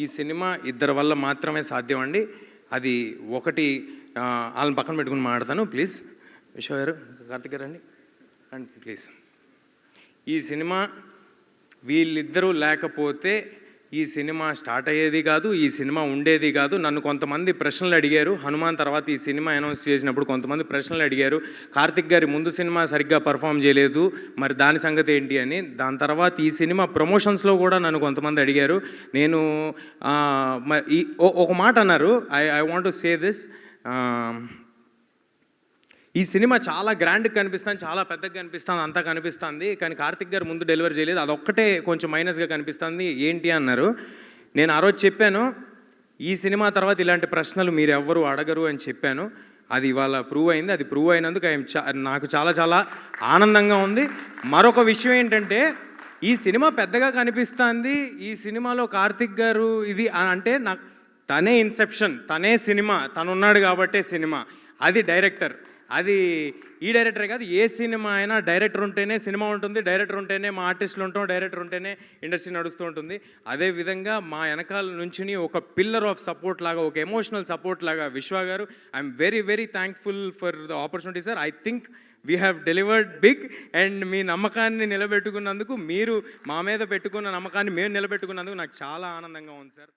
ఈ సినిమా ఇద్దరి వల్ల మాత్రమే సాధ్యం అండి అది ఒకటి వాళ్ళని పక్కన పెట్టుకుని మాట్లాడతాను ప్లీజ్. విశ్వ గారు కార్తిక్ గారు అండి రండి ప్లీజ్. ఈ సినిమా వీళ్ళిద్దరూ లేకపోతే ఈ సినిమా స్టార్ట్ అయ్యేది కాదు ఈ సినిమా ఉండేది కాదు. నన్ను కొంతమంది ప్రశ్నలు అడిగారు. హనుమాన్ తర్వాత ఈ సినిమా అనౌన్స్ చేసినప్పుడు కొంతమంది ప్రశ్నలు అడిగారు. కార్తిక్ గారి ముందు సినిమా సరిగ్గా పర్ఫామ్ చేయలేదు. మరి దాని సంగతి ఏంటి అని. దాని తర్వాత ఈ సినిమా ప్రమోషన్స్లో కూడా నన్ను కొంతమంది అడిగారు. నేను మ- ఈ ఒక మాట అన్నారు. I I want to say this ఈ సినిమా చాలా గ్రాండ్గా కనిపిస్తుంది చాలా పెద్దగా కనిపిస్తుంది అంతా కనిపిస్తుంది. కానీ కార్తిక్ గారు ముందు డెలివరీ చేయలేదు. అదొక్కటే కొంచెం మైనస్గా కనిపిస్తుంది. ఏంటి అన్నారు? నేను ఆ రోజు చెప్పాను ఈ సినిమా తర్వాత ఇలాంటి ప్రశ్నలు మీరు ఎవ్వరు అడగరు అని చెప్పాను. అది ఇవాళ ప్రూవ్ అయింది. అది ప్రూవ్ అయినందుకు ఐఎమ్ నాకు చాలా చాలా ఆనందంగా ఉంది. మరొక విషయం ఏంటంటే ఈ సినిమా పెద్దగా కనిపిస్తుంది. ఈ సినిమాలో కార్తిక్ గారు ఇది అంటే నాకు తనే ఇన్సెప్షన్ తనే సినిమా. తను ఉన్నాడు కాబట్టే సినిమా. అది డైరెక్టర్. అది ఈ డైరెక్టరే కాదు ఏ సినిమా అయినా డైరెక్టర్ ఉంటేనే సినిమా ఉంటుంది డైరెక్టర్ ఉంటేనే మా ఆర్టిస్టులు ఉంటాం డైరెక్టర్ ఉంటేనే ఇండస్ట్రీ నడుస్తూ ఉంటుంది. అదే విధంగా మా వెనకాల నుంచి ఒక పిల్లర్ ఆఫ్ సపోర్ట్ లాగా ఒక ఎమోషనల్ సపోర్ట్ లాగా Vishwa garu I'm very very thankful for the opportunity sir I think we have delivered big and మీ నమ్మకాన్ని నిలబెట్టుకున్నందుకు మీరు మా మీద పెట్టుకున్న నమ్మకాన్ని మేము నిలబెట్టుకున్నందుకు నాకు చాలా ఆనందంగా ఉంది సార్